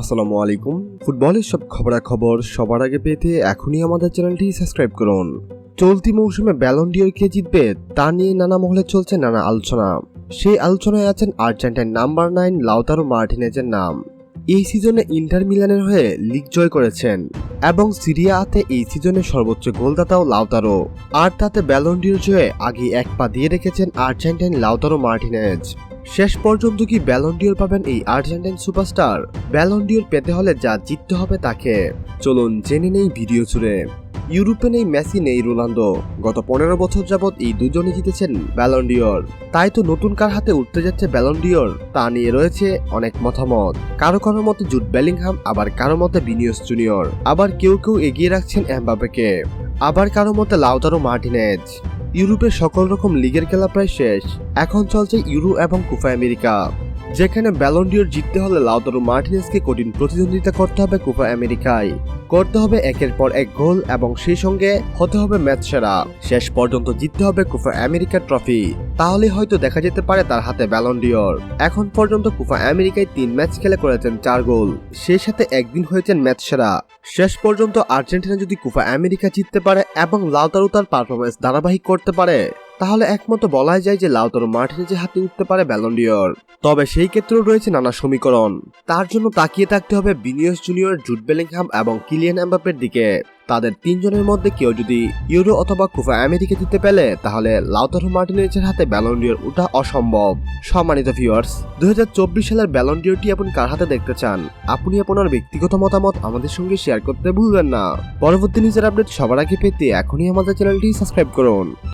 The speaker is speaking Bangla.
আসসালামু আলাইকুম। ফুটবলের সব খবরাখবর সবার আগে পেতে এখনই আমাদের চ্যানেলটি সাবস্ক্রাইব করুন। চলতি মৌসুমে ব্যালন ডিওর কে জিতবে, তা নিয়ে নানা মহলে চলছে নানা আলোচনা। সেই আলোচনায় আছেন আর্জেন্টাইন নাম্বার নাইন লাউতারো মার্টিনেজের নাম। এই সিজনে ইন্টার মিলানের হয়ে লিগ জয় করেছেন এবং সিরিয়া আতে এই সিজনে সর্বোচ্চ গোলদাতাও লাউতারো। আর তাতে ব্যালন ডিওর জয়ে আগে এক পা দিয়ে রেখেছেন আর্জেন্টাইন লাউতারো মার্টিনেজ। শেষ পর্যন্ত কি ব্যালন্ডিওর পাবেন এই আর্জেন্টাইন সুপারস্টার? ব্যালন্ডিওর পেতে হলে যা জিততে হবে তাকে। চলুন জেনে নেই ভিডিও জুড়ে। ইউরোপে নেই মেসি, নেই রোনালদো। গত পনেরো বছর যাবৎ এই দুজনে জিতেছেন ব্যালন্ডিওর তাই তো নতুন কার হাতে উঠতে যাচ্ছে ব্যালন্ডিওর তা নিয়ে রয়েছে অনেক মতামত। কারও কারও মতে জুট বেলিংহাম, আবার কারও মতে বিনিয়স জুনিয়র। আবার কেউ কেউ এগিয়ে রাখছেন এমবাপেকে আবার কারও মতে লাউতারো মার্টিনেজ। ইউরোপের সকল রকম লিগের খেলা প্রায় শেষ। এখন চলছে ইউরো এবং কুফা আমেরিকা। যেখানে ব্যালন্ডিওর জিততে হলে লাউতারো মার্টিনেসকে কঠিন প্রতিদ্বন্দ্বিতা করতে হবে কুফা আমেরিকায়। করতে হবে একের পর এক গোল এবং সেই সঙ্গে হতে হবে ম্যাচ সেরা। শেষ পর্যন্ত জিততে হবে কুফা আমেরিকার ট্রফি। তাহলে হয়তো দেখা যেতে পারে তার হাতে ব্যালন্ডিওর। এখন পর্যন্ত কুফা আমেরিকায় তিন ম্যাচ খেলে করেছেন চার গোল। সেই সাথে একদিন হয়েছেন ম্যাচ সেরা। শেষ পর্যন্ত আর্জেন্টিনা যদি কুফা আমেরিকা জিততে পারে এবং লাউতারো তার পারফরমেন্স ধারাবাহিক করতে পারে তাহলে একমত বলাই যায় যে লাউতারো মার্টিনেজের হাতে উঠতে পারে ব্যালন্ডিওর তবে সেই ক্ষেত্রেও রয়েছে নানা সমীকরণ। তার জন্য তাকিয়ে থাকতে হবে বিনিয়স জুনিয়র জুট বেলিংহাম এবং কিলিয়ান এমবাপের দিকে। তাদের তিনজনের মধ্যে কেউ যদি ইউরো অথবা কুফা আমেরিকা জিততে পেলে, তাহলে লাউতারো মার্টিনেজের হাতে ব্যালন্ডিওর ওঠা অসম্ভব। সম্মানিত ভিউয়ার্স দুই সালের ব্যালন্ডিওরটি আপনি কার হাতে দেখতে চান? আপনি আপনার ব্যক্তিগত মতামত আমাদের সঙ্গে শেয়ার করতে ভুলবেন না। পরবর্তী নিজের আপডেট সবার আগে পেতে এখনই আমাদের চ্যানেলটি সাবস্ক্রাইব করুন।